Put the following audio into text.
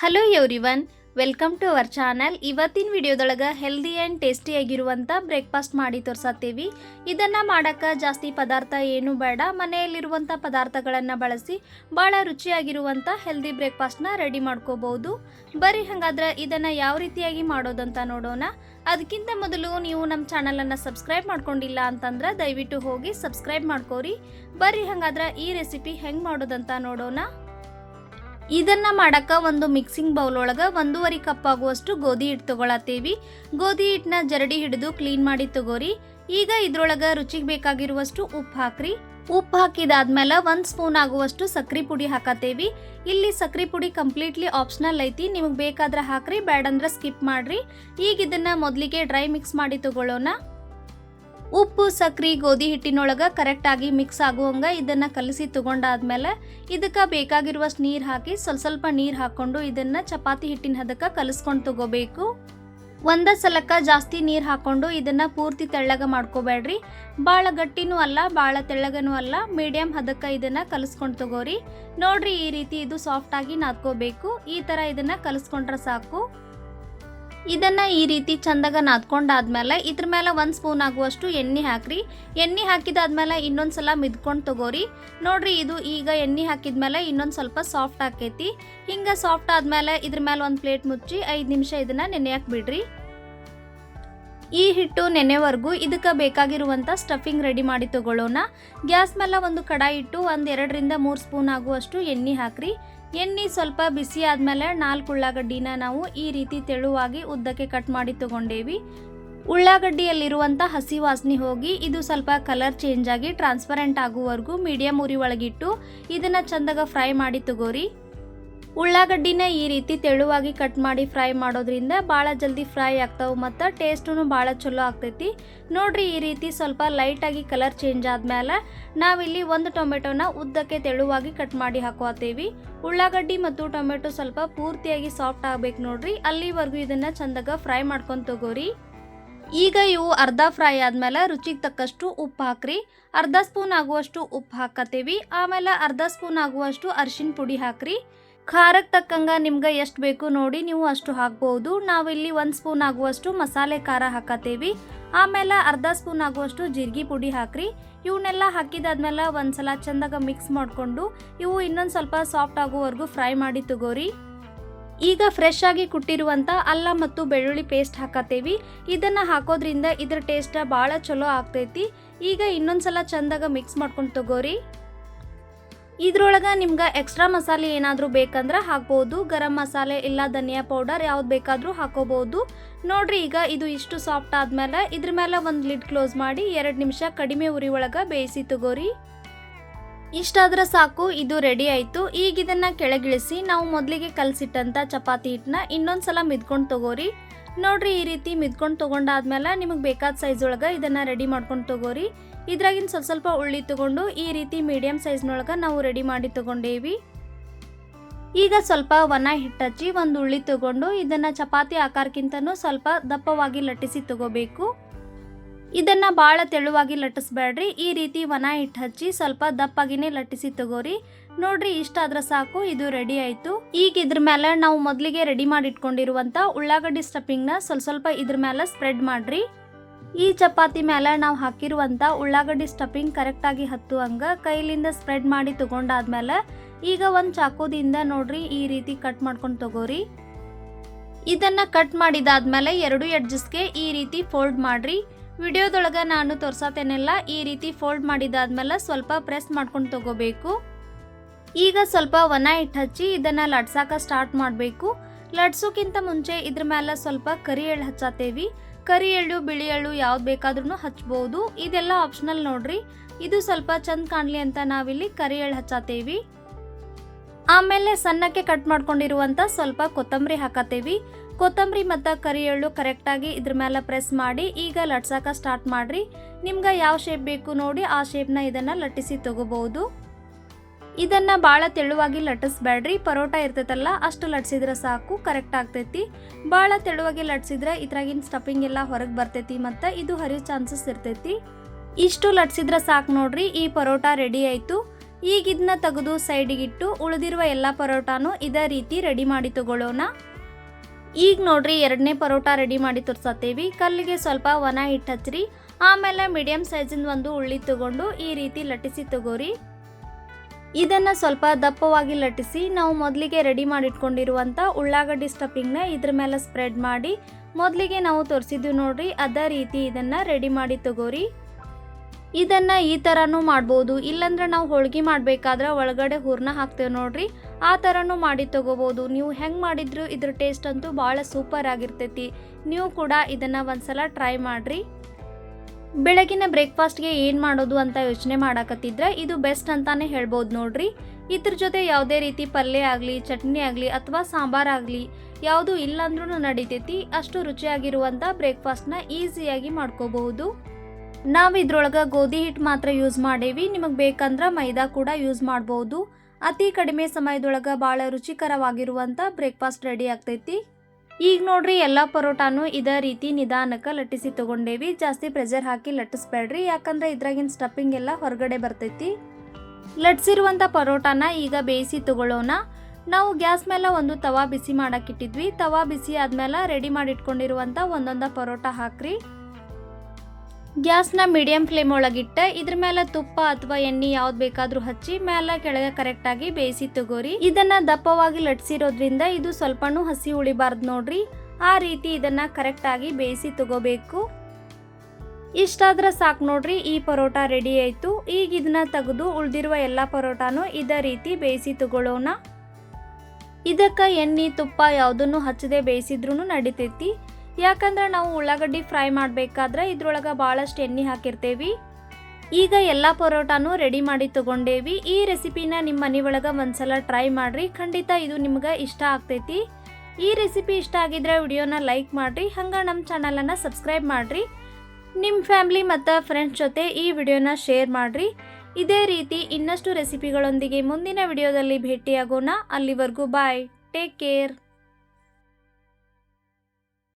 Hello everyone welcome to our channel ಇವತ್ತಿನ ವಿಡಿಯೋದೊಳಗೆ healthy and ಟೇಸ್ಟಿಯಾಗಿರುವಂಥ ಬ್ರೇಕ್ಫಾಸ್ಟ್ ಮಾಡಿ ತೋರ್ಸತ್ತೀವಿ. ಇದನ್ನು ಮಾಡೋಕ್ಕೆ ಜಾಸ್ತಿ ಪದಾರ್ಥ ಏನು ಬೇಡ. ಮನೆಯಲ್ಲಿರುವಂಥ ಪದಾರ್ಥಗಳನ್ನು ಬಳಸಿ ಭಾಳ ರುಚಿಯಾಗಿರುವಂಥ ಹೆಲ್ದಿ ಬ್ರೇಕ್ಫಾಸ್ಟ್ನ ರೆಡಿ ಮಾಡ್ಕೋಬೋದು ಬರೀ ಹಾಗಾದ್ರೆ ಇದನ್ನು ಯಾವ ರೀತಿಯಾಗಿ ಮಾಡೋದಂತ ನೋಡೋಣ. ಅದಕ್ಕಿಂತ ಮೊದಲು ನೀವು ನಮ್ಮ ಚಾನಲನ್ನು ಸಬ್ಸ್ಕ್ರೈಬ್ ಮಾಡ್ಕೊಂಡಿಲ್ಲ ಅಂತಂದ್ರೆ ದಯವಿಟ್ಟು ಹೋಗಿ ಸಬ್ಸ್ಕ್ರೈಬ್ ಮಾಡ್ಕೋರಿ. ಬರೀ ಹಾಗಾದ್ರೆ ಈ ರೆಸಿಪಿ ಹೆಂಗೆ ಮಾಡೋದಂತ ನೋಡೋಣ. ಇದನ್ನ ಮಾಡಕ ಒಂದು ಮಿಕ್ಸಿಂಗ್ ಬೌಲ್ ಒಳಗ ಒಂದೂವರೆ ಕಪ್ ಆಗುವಷ್ಟು ಗೋಧಿ ಹಿಟ್ಟು ತಗೊಳತ್ತೀವಿ. ಗೋಧಿ ಹಿಟ್ಟನ್ನ ಜರಡಿ ಹಿಡಿದು ಕ್ಲೀನ್ ಮಾಡಿ ತಗೋರಿ. ಈಗ ಇದ್ರೊಳಗ ರುಚಿಗೆ ಬೇಕಾಗಿರುವಷ್ಟು ಉಪ್ಪು ಹಾಕ್ರಿ. ಉಪ್ಪು ಹಾಕಿದಾದ್ಮೇಲೆ ಒಂದು ಸ್ಪೂನ್ ಆಗುವಷ್ಟು ಸಕ್ರೆ ಪುಡಿ ಹಾಕತ್ತೇವಿ. ಇಲ್ಲಿ ಸಕ್ರೆ ಪುಡಿ ಕಂಪ್ಲೀಟ್ಲಿ ಆಪ್ಷನಲ್ ಐತಿ. ನಿಮಗೆ ಬೇಕಾದ್ರೆ ಹಾಕ್ರಿ ಬೇಡಂದ್ರೆ ಸ್ಕಿಪ್ ಮಾಡ್ರಿ. ಈಗ ಇದನ್ನ ಮೊದಲಿಗೆ ಡ್ರೈ ಮಿಕ್ಸ್ ಮಾಡಿ ತಗೊಳ್ಳೋಣ ಉಪ್ಪು, ಸಕ್ರಿ, ಗೋಧಿ ಹಿಟ್ಟಿನೊಳಗೆ ಕರೆಕ್ಟಾಗಿ ಮಿಕ್ಸ್ ಆಗುವಂಗ ಇದನ್ನ ಕಲಸಿ ತಗೊಂಡಾದ್ಮೇಲೆ ಇದಕ್ಕೆ ಬೇಕಾಗಿರುವಷ್ಟು ನೀರು ಹಾಕಿ ಸ್ವಲ್ಪ ಸ್ವಲ್ಪ ನೀರು ಹಾಕೊಂಡು ಇದನ್ನ ಚಪಾತಿ ಹಿಟ್ಟಿನ ಹದಕ್ಕೆ ಕಲಸ್ಕೊಂಡು ತಗೋಬೇಕು. ಒಂದ ಸಲಕ್ಕ ಜಾಸ್ತಿ ನೀರು ಹಾಕೊಂಡು ಇದನ್ನ ಪೂರ್ತಿ ತೆಳ್ಳಗ ಮಾಡ್ಕೋಬೇಡ್ರಿ. ಭಾಳ ಗಟ್ಟಿನೂ ಅಲ್ಲ ಭಾಳ ತೆಳ್ಳಗನೂ ಅಲ್ಲ ಮೀಡಿಯಂ ಹದಕ್ಕೆ ಇದನ್ನ ಕಲಸ್ಕೊಂಡು ತಗೋರಿ. ನೋಡ್ರಿ ಈ ರೀತಿ ಇದು ಸಾಫ್ಟ್ ಆಗಿ ನಾದ್ಕೋಬೇಕು. ಈ ತರ ಇದನ್ನ ಕಲಸ್ಕೊಂಡ್ರೆ ಸಾಕು. ಇದನ್ನ ಈ ರೀತಿ ಚಂದಾಗ ನಾದ್ಕೊಂಡಾದ್ಮೇಲೆ ಇದ್ರ ಮೇಲೆ ಒಂದು ಸ್ಪೂನ್ ಆಗುವಷ್ಟು ಎಣ್ಣೆ ಹಾಕ್ರಿ. ಎಣ್ಣೆ ಹಾಕಿದಾದ್ಮೇಲೆ ಇನ್ನೊಂದು ಸಲ ಮಿದ್ಕೊಂಡು ತಗೋರಿ. ನೋಡ್ರಿ, ಇದು ಈಗ ಎಣ್ಣೆ ಹಾಕಿದ್ಮೇಲೆ ಇನ್ನೊಂದು ಸ್ವಲ್ಪ ಸಾಫ್ಟ್ ಆಕೈತಿ. ಹಿಂಗೆ ಸಾಫ್ಟ್ ಆದ್ಮೇಲೆ ಇದ್ರ ಮೇಲೆ ಒಂದು ಪ್ಲೇಟ್ ಮುಚ್ಚಿ ಐದು ನಿಮಿಷ ಇದನ್ನ ನೆನೆಯಕ್ಕೆ ಬಿಡ್ರಿ. ಈ ಹಿಟ್ಟು ನೆನೆವರೆಗೂ ಇದಕ್ಕೆ ಬೇಕಾಗಿರುವಂಥ ಸ್ಟಫಿಂಗ್ ರೆಡಿ ಮಾಡಿ ತಗೊಳ್ಳೋಣ. ಗ್ಯಾಸ್ ಮೇಲೆ ಒಂದು ಕಡಾಯಿ ಇಟ್ಟು ಒಂದು ಎರಡರಿಂದ ಮೂರು ಸ್ಪೂನ್ ಆಗುವಷ್ಟು ಎಣ್ಣೆ ಹಾಕ್ರಿ. ಎಣ್ಣೆ ಸ್ವಲ್ಪ ಬಿಸಿ ಆದಮೇಲೆ ನಾಲ್ಕು ಉಳ್ಳಾಗಡ್ಡಿನ ನಾವು ಈ ರೀತಿ ತೆಳುವಾಗಿ ಉದ್ದಕ್ಕೆ ಕಟ್ ಮಾಡಿ ತಗೊಂಡೇವಿ. ಉಳ್ಳಾಗಡ್ಡಿಯಲ್ಲಿರುವಂಥ ಹಸಿ ವಾಸನೆ ಹೋಗಿ ಇದು ಸ್ವಲ್ಪ ಕಲರ್ ಚೇಂಜ್ ಆಗಿ ಟ್ರಾನ್ಸ್ಪರೆಂಟ್ ಆಗುವವರೆಗೂ ಮೀಡಿಯಂ ಉರಿ ಒಳಗಿಟ್ಟು ಇದನ್ನು ಚಂದಾಗ ಫ್ರೈ ಮಾಡಿ ತಗೋರಿ. ಉಳ್ಳಾಗಡ್ಡಿನ ಈ ರೀತಿ ತೆಳುವಾಗಿ ಕಟ್ ಮಾಡಿ ಫ್ರೈ ಮಾಡೋದ್ರಿಂದ ಭಾಳ ಜಲ್ದಿ ಫ್ರೈ ಆಗ್ತಾವೆ ಮತ್ತು ಟೇಸ್ಟೂ ಭಾಳ ಚಲೋ ಆಗ್ತೈತಿ. ನೋಡ್ರಿ ಈ ರೀತಿ ಸ್ವಲ್ಪ ಲೈಟಾಗಿ ಕಲರ್ ಚೇಂಜ್ ಆದಮೇಲೆ ನಾವಿಲ್ಲಿ ಒಂದು ಟೊಮೆಟೊನ ಉದ್ದಕ್ಕೆ ತೆಳುವಾಗಿ ಕಟ್ ಮಾಡಿ ಹಾಕೋತೀವಿ ಉಳ್ಳಾಗಡ್ಡಿ ಮತ್ತು ಟೊಮೆಟೊ ಸ್ವಲ್ಪ ಪೂರ್ತಿಯಾಗಿ ಸಾಫ್ಟ್ ಆಗಬೇಕು ನೋಡ್ರಿ. ಅಲ್ಲಿವರೆಗೂ ಇದನ್ನು ಚಂದಾಗ ಫ್ರೈ ಮಾಡ್ಕೊಂಡು ತಗೋರಿ. ಈಗ ಇವು ಅರ್ಧ ಫ್ರೈ ಆದಮೇಲೆ ರುಚಿಗೆ ತಕ್ಕಷ್ಟು ಉಪ್ಪು ಹಾಕ್ರಿ. ಅರ್ಧ ಸ್ಪೂನ್ ಆಗುವಷ್ಟು ಉಪ್ಪು ಹಾಕತ್ತೀವಿ ಆಮೇಲೆ ಅರ್ಧ ಸ್ಪೂನ್ ಆಗುವಷ್ಟು ಅರಿಶಿನ ಪುಡಿ ಹಾಕ್ರಿ. ಖಾರಕ್ಕೆ ತಕ್ಕಂಗೆ ನಿಮ್ಗೆ ಎಷ್ಟು ಬೇಕು ನೋಡಿ ನೀವು ಅಷ್ಟು ಹಾಕ್ಬೋದು. ನಾವಿಲ್ಲಿ ಒಂದು ಸ್ಪೂನ್ ಆಗುವಷ್ಟು ಮಸಾಲೆ ಖಾರ ಹಾಕತ್ತೇವಿ. ಆಮೇಲೆ ಅರ್ಧ ಸ್ಪೂನ್ ಆಗುವಷ್ಟು ಜೀರಿಗೆ ಪುಡಿ ಹಾಕ್ರಿ. ಇವನ್ನೆಲ್ಲ ಹಾಕಿದಾದ್ಮೇಲೆ ಒಂದ್ಸಲ ಚಂದಾಗ ಮಿಕ್ಸ್ ಮಾಡಿಕೊಂಡು ಇವು ಇನ್ನೊಂದು ಸ್ವಲ್ಪ ಸಾಫ್ಟ್ ಆಗುವವರೆಗೂ ಫ್ರೈ ಮಾಡಿ ತಗೋರಿ. ಈಗ ಫ್ರೆಶ್ ಆಗಿ ಕುಟ್ಟಿರುವಂಥ ಅಲ್ಲ ಮತ್ತು ಬೆಳ್ಳುಳ್ಳಿ ಪೇಸ್ಟ್ ಹಾಕತ್ತೇವಿ. ಇದನ್ನು ಹಾಕೋದ್ರಿಂದ ಇದ್ರ ಟೇಸ್ಟ್ ಭಾಳ ಚಲೋ ಆಗ್ತೈತಿ. ಈಗ ಇನ್ನೊಂದ್ಸಲ ಚಂದಾಗ ಮಿಕ್ಸ್ ಮಾಡ್ಕೊಂಡು ತಗೋರಿ. ಇದ್ರೊಳಗೆ ನಿಮ್ಗೆ ಎಕ್ಸ್ಟ್ರಾ ಮಸಾಲೆ ಏನಾದರೂ ಬೇಕಂದ್ರೆ ಹಾಕ್ಬೋದು. ಗರಂ ಮಸಾಲೆ ಇಲ್ಲ ಧನಿಯಾ ಪೌಡರ್ ಯಾವ್ದು ಬೇಕಾದರೂ ಹಾಕೋಬೋದು. ನೋಡ್ರಿ ಈಗ ಇದು ಇಷ್ಟು ಸಾಫ್ಟ್ ಆದಮೇಲೆ ಇದ್ರ ಮೇಲೆ ಒಂದು ಲಿಡ್ ಕ್ಲೋಸ್ ಮಾಡಿ ಎರಡು ನಿಮಿಷ ಕಡಿಮೆ ಉರಿ ಒಳಗೆ ಬೇಯಿಸಿ ತಗೋರಿ. ಇಷ್ಟಾದ್ರೆ ಸಾಕು, ಇದು ರೆಡಿ ಆಯಿತು. ಈಗ ಇದನ್ನು ಕೆಳಗಿಳಿಸಿ ನಾವು ಮೊದಲಿಗೆ ಕಲಸಿಟ್ಟಂಥ ಚಪಾತಿ ಹಿಟ್ಟನ್ನ ಇನ್ನೊಂದ್ಸಲ ಮಿದ್ಕೊಂಡು ತಗೋರಿ. ನೋಡ್ರಿ ಈ ರೀತಿ ಮಿದ್ಕೊಂಡು ತೊಗೊಂಡಾದ್ಮೇಲೆ ನಿಮಗೆ ಬೇಕಾದ ಸೈಜ್ ಒಳಗೆ ಇದನ್ನು ರೆಡಿ ಮಾಡ್ಕೊಂಡು ತಗೋರಿ. ಇದ್ರಾಗಿನ ಸ್ವಲ್ಪ ಸ್ವಲ್ಪ ಉಳ್ಳಿ ತಗೊಂಡು ಈ ರೀತಿ ಮೀಡಿಯಂ ಸೈಜ್ನೊಳಗೆ ನಾವು ರೆಡಿ ಮಾಡಿ ತಗೊಂಡೇವಿ. ಈಗ ಸ್ವಲ್ಪ ವನ ಹಿಟ್ಟಚ್ಚಿ ಒಂದು ಉಳ್ಳಿ ತಗೊಂಡು ಇದನ್ನು ಚಪಾತಿ ಆಕಾರಕ್ಕಿಂತನೂ ಸ್ವಲ್ಪ ದಪ್ಪವಾಗಿ ಲಟ್ಟಿಸಿ ತಗೋಬೇಕು. ಇದನ್ನು ಭಾಳ ತೆಳುವಾಗಿ ಲಟ್ಟಿಸ್ಬೇಡ್ರಿ. ಈ ರೀತಿ ವನ ಹಿಟ್ಟು ಹಚ್ಚಿ ಸ್ವಲ್ಪ ದಪ್ಪಾಗಿನೇ ಲಟ್ಟಿಸಿ ತಗೋರಿ. ನೋಡ್ರಿ, ಇಷ್ಟ ಆದ್ರೆ ಸಾಕು, ಇದು ರೆಡಿ ಆಯಿತು. ಈಗ ಇದ್ರ ಮೇಲೆ ನಾವು ಮೊದಲಿಗೆ ರೆಡಿ ಮಾಡಿ ಇಟ್ಕೊಂಡಿರುವಂಥ ಉಳ್ಳಾಗಡ್ಡಿ ಸ್ಟಫಿಂಗ್ನ ಸ್ವಲ್ಪ ಸ್ವಲ್ಪ ಇದ್ರ ಮೇಲೆ ಸ್ಪ್ರೆಡ್ ಮಾಡ್ರಿ. ಈ ಚಪಾತಿ ಮೇಲೆ ನಾವು ಹಾಕಿರುವಂಥ ಉಳ್ಳಾಗಡ್ಡಿ ಸ್ಟಫಿಂಗ್ ಕರೆಕ್ಟಾಗಿ ಹತ್ತು ಹಂಗೆ ಕೈಲಿಂದ ಸ್ಪ್ರೆಡ್ ಮಾಡಿ ತಗೊಂಡಾದ್ಮೇಲೆ ಈಗ ಒಂದು ಚಾಕುದಿಂದ ನೋಡ್ರಿ ಈ ರೀತಿ ಕಟ್ ಮಾಡ್ಕೊಂಡು ತಗೋರಿ. ಇದನ್ನು ಕಟ್ ಮಾಡಿದಾದ್ಮೇಲೆ ಎರಡು ಎಡ್ಜಸ್ಗೆ ಈ ರೀತಿ ಫೋಲ್ಡ್ ಮಾಡಿರಿ. ವಿಡಿಯೋದೊಳಗೆ ನಾನು ತೋರ್ಸತ್ತೇನೆಲ್ಲ ಈ ರೀತಿ ಫೋಲ್ಡ್ ಮಾಡಿದಾದ್ಮೇಲೆ ಸ್ವಲ್ಪ ಪ್ರೆಸ್ ಮಾಡ್ಕೊಂಡು ತಗೋಬೇಕು. ಈಗ ಸ್ವಲ್ಪ ಒನ ಹಿಟ್ಟು ಹಚ್ಚಿ ಇದನ್ನು ಲಟ್ಸಾಕ ಸ್ಟಾರ್ಟ್ ಮಾಡಬೇಕು. ಲಟ್ಸೋಕ್ಕಿಂತ ಮುಂಚೆ ಇದ್ರ ಮೇಲೆ ಸ್ವಲ್ಪ ಕರಿ ಎಳ್ಳು ಹಚ್ಚತ್ತೇವಿ ಕರಿ ಎಳ್ಳು, ಬಿಳಿ ಎಳ್ಳು ಯಾವ್ದು ಬೇಕಾದ್ರೂ ಹಚ್ಬೋದು. ಇದೆಲ್ಲ ಆಪ್ಷನಲ್ ನೋಡ್ರಿ. ಇದು ಸ್ವಲ್ಪ ಚಂದ ಕಾಣಲಿ ಅಂತ ನಾವಿಲ್ಲಿ ಕರಿ ಎಳ್ಳು ಹಚ್ಚಾತೇವಿ. ಆಮೇಲೆ ಸಣ್ಣಕ್ಕೆ ಕಟ್ ಮಾಡ್ಕೊಂಡಿರುವಂಥ ಸ್ವಲ್ಪ ಕೊತ್ತಂಬರಿ ಹಾಕತ್ತೇವಿ ಕೊತ್ತಂಬರಿ ಮತ್ತು ಕರಿ ಎಳ್ಳು ಕರೆಕ್ಟಾಗಿ ಇದ್ರ ಮೇಲೆ ಪ್ರೆಸ್ ಮಾಡಿ ಈಗ ಲಟ್ಸಾಕ ಸ್ಟಾರ್ಟ್ ಮಾಡ್ರಿ. ನಿಮ್ಗೆ ಯಾವ ಶೇಪ್ ಬೇಕು ನೋಡಿ ಆ ಶೇಪ್ನ ಇದನ್ನು ಲಟ್ಟಿಸಿ ತಗೋಬಹುದು ಇದನ್ನ ಭಾಳ ತೆಳುವಾಗಿ ಲಟ್ಟಿಸ್ಬೇಡ್ರಿ. ಪರೋಟ ಇರ್ತೈತಲ್ಲ, ಅಷ್ಟು ಲಟ್ಸಿದ್ರೆ ಸಾಕು ಕರೆಕ್ಟ್ ಆಗ್ತೈತಿ. ಭಾಳ ತೆಳುವಾಗಿ ಲಟ್ಸಿದ್ರೆ ಇದ್ರಾಗಿನ ಸ್ಟಫಿಂಗ್ ಎಲ್ಲ ಹೊರಗೆ ಬರ್ತೈತಿ ಮತ್ತು ಇದು ಹರಿಯೋ ಚಾನ್ಸಸ್ ಇರ್ತೈತಿ. ಇಷ್ಟು ಲಟ್ಸಿದ್ರೆ ಸಾಕು ನೋಡ್ರಿ, ಈ ಪರೋಟ ರೆಡಿ ಆಯಿತು. ಈಗ ಇದನ್ನ ತೆಗೆದು ಸೈಡಿಗಿಟ್ಟು ಉಳಿದಿರುವ ಎಲ್ಲ ಪರೋಟಾನು ಇದೇ ರೀತಿ ರೆಡಿ ಮಾಡಿ ತಗೊಳ್ಳೋಣ. ಈಗ ನೋಡ್ರಿ, ಎರಡನೇ ಪರೋಟ ರೆಡಿ ಮಾಡಿ ತೋರ್ಸತ್ತೇವಿ. ಕಲ್ಲಿಗೆ ಸ್ವಲ್ಪ ಒಣ ಹಿಟ್ಟು ಹಚ್ಚಿರಿ ಆಮೇಲೆ ಮೀಡಿಯಂ ಸೈಜಿಂದ ಒಂದು ಉಳ್ಳಿ ತಗೊಂಡು ಈ ರೀತಿ ಲಟ್ಟಿಸಿ ತಗೋರಿ. ಇದನ್ನು ಸ್ವಲ್ಪ ದಪ್ಪವಾಗಿ ಲಟ್ಟಿಸಿ ನಾವು ಮೊದಲಿಗೆ ರೆಡಿ ಮಾಡಿಟ್ಕೊಂಡಿರುವಂಥ ಉಳ್ಳಾಗಡ್ಡಿ ಸ್ಟಫಿಂಗ್ನ ಇದ್ರ ಮೇಲೆ ಸ್ಪ್ರೆಡ್ ಮಾಡಿ ಮೊದಲಿಗೆ ನಾವು ತೋರಿಸಿದ್ವಿ ನೋಡ್ರಿ, ಅದೇ ರೀತಿ ಇದನ್ನು ರೆಡಿ ಮಾಡಿ ತಗೋರಿ. ಇದನ್ನು ಈ ಥರನೂ ಮಾಡ್ಬೋದು, ಇಲ್ಲಾಂದ್ರೆ ನಾವು ಹೋಳ್ಗೆ ಮಾಡಬೇಕಾದ್ರೆ ಒಳಗಡೆ ಹೂರ್ನ ಹಾಕ್ತೇವೆ ನೋಡ್ರಿ, ಆ ಥರನೂ ಮಾಡಿ ತಗೋಬೋದು. ನೀವು ಹೆಂಗೆ ಮಾಡಿದ್ರು ಇದ್ರ ಟೇಸ್ಟ್ ಅಂತೂ ಭಾಳ ಸೂಪರ್ ಆಗಿರ್ತೈತಿ. ನೀವು ಕೂಡ ಇದನ್ನು ಒಂದ್ಸಲ ಟ್ರೈ ಮಾಡಿರಿ. ಬೆಳಗಿನ ಬ್ರೇಕ್ಫಾಸ್ಟ್ಗೆ ಏನು ಮಾಡೋದು ಅಂತ ಯೋಚನೆ ಮಾಡಾಕತ್ತಿದ್ರೆ ಇದು ಬೆಸ್ಟ್ ಅಂತಾನೆ ಹೇಳ್ಬೋದು ನೋಡ್ರಿ. ಇದ್ರ ಜೊತೆ ಯಾವುದೇ ರೀತಿ ಪಲ್ಯ ಆಗಲಿ, ಚಟ್ನಿ ಆಗಲಿ ಅಥವಾ ಸಾಂಬಾರ್ ಆಗಲಿ ಯಾವುದು ಇಲ್ಲಾಂದ್ರೂ ನಡಿತೈತಿ. ಅಷ್ಟು ರುಚಿಯಾಗಿರುವಂಥ ಬ್ರೇಕ್ಫಾಸ್ಟ್ನ ಈಸಿಯಾಗಿ ಮಾಡ್ಕೋಬಹುದು. ನಾವು ಇದ್ರೊಳಗೆ ಗೋಧಿ ಹಿಟ್ಟು ಮಾತ್ರ ಯೂಸ್ ಮಾಡೇವಿ. ನಿಮಗೆ ಬೇಕಂದ್ರೆ ಮೈದಾ ಕೂಡ ಯೂಸ್ ಮಾಡ್ಬೋದು. ಅತಿ ಕಡಿಮೆ ಸಮಯದೊಳಗೆ ಭಾಳ ರುಚಿಕರವಾಗಿರುವಂಥ ಬ್ರೇಕ್ಫಾಸ್ಟ್ ರೆಡಿ ಆಗ್ತೈತಿ. ಈಗ ನೋಡ್ರಿ ಎಲ್ಲ ಪರೋಟಾನು ಇದೇ ರೀತಿ ನಿಧಾನಕ್ಕೆ ಲಟ್ಟಿಸಿ ತಗೊಂಡೇವಿ. ಜಾಸ್ತಿ ಪ್ರೆಷರ್ ಹಾಕಿ ಲಟ್ಟಿಸ್ಬೇಡ್ರಿ. ಯಾಕಂದ್ರೆ ಇದ್ರಾಗಿನ ಸ್ಟಫಿಂಗ್ ಎಲ್ಲ ಹೊರಗಡೆ ಬರ್ತೈತಿ. ಲಟ್ಸಿರುವಂಥ ಪರೋಟಾನ ಈಗ ಬೇಯಿಸಿ ತಗೊಳ್ಳೋಣ. ನಾವು ಗ್ಯಾಸ್ ಮೇಲೆ ಒಂದು ತವಾ ಬಿಸಿ ಮಾಡಕ್ಕಿಟ್ಟಿದ್ವಿ ತವಾ ಬಿಸಿ ಆದ್ಮೇಲೆ ರೆಡಿ ಮಾಡಿ ಇಟ್ಕೊಂಡಿರುವಂಥ ಒಂದೊಂದ ಪರೋಟ ಹಾಕ್ರಿ. ಗ್ಯಾಸ್ನ ಮೀಡಿಯಂ ಫ್ಲೇಮ್ ಒಳಗಿಟ್ಟ ಇದ್ರ ಮೇಲೆ ತುಪ್ಪ ಅಥವಾ ಎಣ್ಣೆ ಯಾವ್ದು ಬೇಕಾದ್ರೂ ಹಚ್ಚಿ ಮೇಲೆ ಕೆಳಗೆ ಕರೆಕ್ಟಾಗಿ ಬೇಯಿಸಿ ತಗೋರಿ. ಇದನ್ನ ದಪ್ಪವಾಗಿ ಲಟ್ಸಿರೋದ್ರಿಂದ ಇದು ಸ್ವಲ್ಪನೂ ಹಸಿ ಉಳಿಬಾರ್ದು ನೋಡ್ರಿ. ಆ ರೀತಿ ಇದನ್ನ ಕರೆಕ್ಟಾಗಿ ಬೇಯಿಸಿ ತಗೋಬೇಕು. ಇಷ್ಟಾದ್ರೆ ಸಾಕು ನೋಡ್ರಿ, ಈ ಪರೋಟ ರೆಡಿ ಆಯ್ತು. ಈಗ ಇದನ್ನ ತೆಗೆದು ಉಳಿದಿರುವ ಎಲ್ಲ ಪರೋಟಾನು ಇದೇ ರೀತಿ ಬೇಯಿಸಿ ತಗೊಳ್ಳೋಣ. ಇದಕ್ಕೆ ಎಣ್ಣೆ, ತುಪ್ಪ ಯಾವುದನ್ನು ಹಚ್ಚದೆ ಬೇಯಿಸಿದ್ರೂ ನಡಿತೈತಿ. ಯಾಕಂದ್ರೆ ನಾವು ಉಳ್ಳಾಗಡ್ಡಿ ಫ್ರೈ ಮಾಡಬೇಕಾದ್ರೆ ಇದ್ರೊಳಗೆ ಭಾಳಷ್ಟು ಎಣ್ಣೆ ಹಾಕಿರ್ತೇವಿ. ಈಗ ಎಲ್ಲ ಪರೋಟಾನು ರೆಡಿ ಮಾಡಿ ತಗೊಂಡೇವಿ. ಈ ರೆಸಿಪಿನ ನಿಮ್ಮ ಮನೆ ಒಳಗೆ ಒಂದ್ಸಲ ಟ್ರೈ ಮಾಡ್ರಿ. ಖಂಡಿತ ಇದು ನಿಮ್ಗೆ ಇಷ್ಟ ಆಗ್ತೈತಿ. ಈ ರೆಸಿಪಿ ಇಷ್ಟ ಆಗಿದ್ರೆ ವಿಡಿಯೋನ ಲೈಕ್ ಮಾಡಿರಿ. ಹಂಗೆ ನಮ್ಮ ಚಾನಲನ್ನು ಸಬ್ಸ್ಕ್ರೈಬ್ ಮಾಡಿರಿ. ನಿಮ್ಮ ಫ್ಯಾಮಿಲಿ ಮತ್ತು ಫ್ರೆಂಡ್ಸ್ ಜೊತೆ ಈ ವಿಡಿಯೋನ ಶೇರ್ ಮಾಡಿರಿ. ಇದೇ ರೀತಿ ಇನ್ನಷ್ಟು ರೆಸಿಪಿಗಳೊಂದಿಗೆ ಮುಂದಿನ ವಿಡಿಯೋದಲ್ಲಿ ಭೇಟಿಯಾಗೋಣ. ಅಲ್ಲಿವರೆಗೂ ಬಾಯ್ ಟೇಕ್ ಕೇರ್